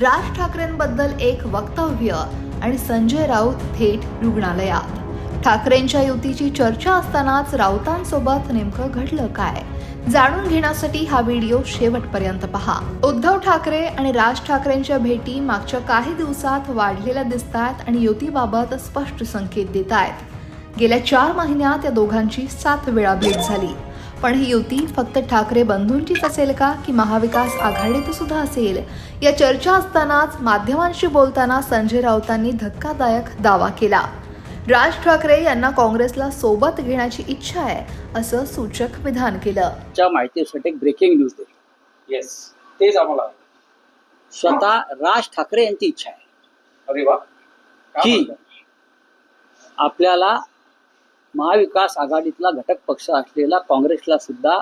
राज ठाकरेंबद्दल एक वक्तव्य आणि संजय राऊत थेट रुग्णालयात. ठाकरेंच्या युतीची चर्चा असतानाच राऊतांसोबत नेमकं घडलं काय? जाणून घेण्यासाठी हा व्हिडिओ शेवटपर्यंत पहा. उद्धव ठाकरे आणि राज ठाकरेंच्या भेटी मागच्या काही दिवसात वाढलेल्या दिसतात आणि युतीबाबत स्पष्ट संकेत देत आहेत गेल्या चार महिन्यात या दोघांची सात वेळा भेट झाली. पण ही युती फक्त ठाकरे बंधूंचीच असेल का? की महाविकास आघाडीत सुद्धा असेल? या चर्चा असतानाच माध्यमांशी बोलताना संजय राऊतांनी धक्कादायक दावा केला. राज ठाकरे यांना काँग्रेसला सोबत घेण्याची इच्छा आहे असं सूचक विधान केलं. च्या माहितीसाठी एक ब्रेकिंग न्यूज दिली. येस तेच आम्हाला. स्वतः राज ठाकरे यांची इच्छा आहे. अरे वा. की? आपल्याला महाविकास आघाडीतला घटक पक्ष असलेला काँग्रेसला सुद्धा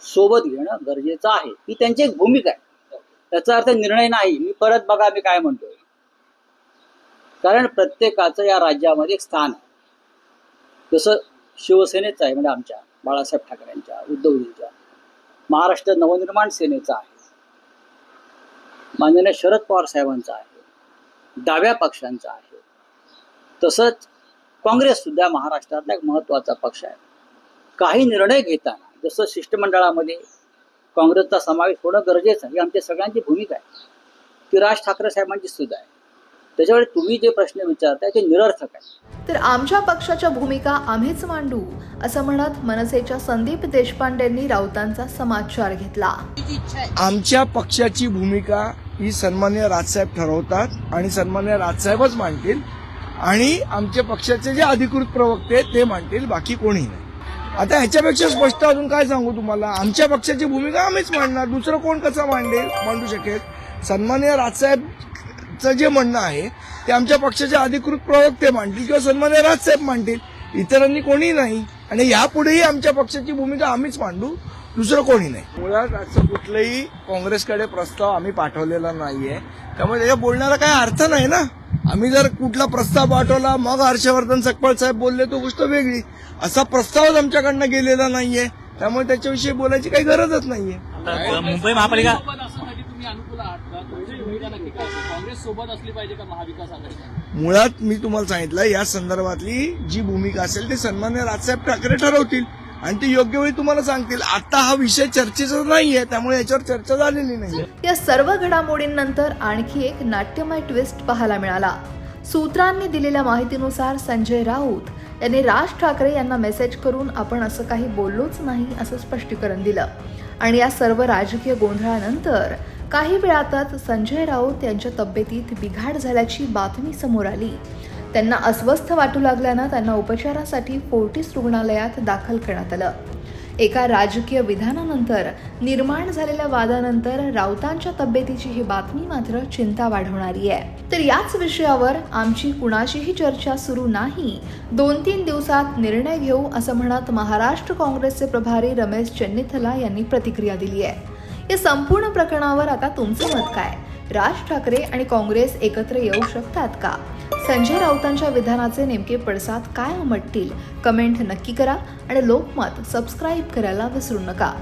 सोबत घेणं गरजेचं आहे. ही त्यांची एक भूमिका आहे. त्याचा अर्थ निर्णय नाही. मी परत बघा मी काय म्हणतोय. कारण प्रत्येकाचं या राज्यामध्ये एक स्थान आहे. जसं शिवसेनेचं आहे म्हणजे आमच्या बाळासाहेब ठाकरेंच्या उद्धवजींच्या. महाराष्ट्र नवनिर्माण सेनेचा आहे. माननीय शरद पवार साहेबांचा आहे. डाव्या पक्षांचा आहे. तसंच काँग्रेस सुद्धा महाराष्ट्रातला एक महत्त्वाचा पक्ष आहे. काही निर्णय घेताना जसं शिष्टमंडळामध्ये काँग्रेसचा समावेश होणं गरजेचं आहे ही आमच्या सगळ्यांची भूमिका आहे. ती राज ठाकरे साहेबांची सुद्धा आहे. त्याच्यामुळे तुम्ही जे प्रश्न विचारताय ते निरर्थक आहे. तर आमच्या पक्षाच्या भूमिका आम्हीच मांडू असं म्हणत मनसेच्या संदीप देशपांडेंनी राऊतांचा समाचार घेतला. आमच्या पक्षाची भूमिका ही सन्मान्य राजसाहेब ठरवतात आणि सन्मान्य राजसाहेबच मांडतील. आणि आमच्या पक्षाचे जे अधिकृत प्रवक्ते आहेत ते मांडतील बाकी कोणी नाही. आता ह्याच्यापेक्षा स्पष्ट अजून काय सांगू तुम्हाला? आमच्या पक्षाची भूमिका आम्हीच मांडणार. दुसरं कोण कसं मांडेल? मांडू शकेल. सन्मान्य राजसाहेबचं जे म्हणणं आहे ते आमच्या पक्षाचे अधिकृत प्रवक्ते मांडतील किंवा सन्मान्य राजसाहेब मांडतील. इतरांनी कोणी नाही. आणि यापुढेही आमच्या पक्षाची भूमिका आम्हीच मांडू. दुसरं कोणी नाही. मुळात असं कुठलंही काँग्रेसकडे प्रस्ताव आम्ही पाठवलेला नाहीये. त्यामुळे त्याच्या बोलण्याला काही अर्थ नाही ना? आम्ही जर कुठला प्रस्ताव पाठवला मग हर्षवर्धन सकपाळ साहेब बोलले तो गोष्ट वेगळी. असा प्रस्तावच आमच्याकडनं गेलेला नाहीये. त्यामुळे त्याच्याविषयी बोलायची काही गरजच नाहीये. आता मुंबई महापालिका मुळात मी तुम्हाला सांगितलं या संदर्भातली जी भूमिका असेल ते सन्मान्य राजसाहेब ठाकरे ठरवतील. आणि ते योग्य वेळी तुम्हाला सांगतील. आता हा विषय चर्चेचा नाहीये त्यामुळे याच्यावर चर्चा झालेली नाही या सर्व घडामोडींनंतर आणखी एक नाट्यमय ट्विस्ट पाहायला मिळाला. सूत्रांनी दिलेल्या माहितीनुसार संजय राऊत यांनी राज ठाकरे यांना मेसेज करून आपण असं काही बोललोच नाही असं स्पष्टीकरण दिलं. आणि या सर्व राजकीय गोंधळानंतर काही वेळातच संजय राऊत यांच्या तब्येतीत बिघाड झाल्याची बातमी समोर आली. त्यांना अस्वस्थ वाटू लागल्यानं त्यांना उपचारासाठी फोर्टिस रुग्णालयात दाखल करण्यात आलं. एका राजकीय विधानानंतर निर्माण झालेल्या वादानंतर राऊतांच्या तब्येतीची ही बातमी मात्र चिंता वाढवणारी आहे. तर याच विषयावर आमची कुणाशीही चर्चा सुरू नाही. दोन तीन दिवसात निर्णय घेऊ असं म्हणत महाराष्ट्र काँग्रेसचे प्रभारी रमेश चेन्निथला यांनी प्रतिक्रिया दिली आहे. या संपूर्ण प्रकरणावर आता तुमचं मत काय? राज ठाकरे आणि काँग्रेस एकत्र येऊ शकतात का? संजय राऊतांच्या विधानाचे नेमके पडसाद काय उमटतील कमेंट नक्की करा आणि लोकमत सबस्क्राईब करायला विसरू नका.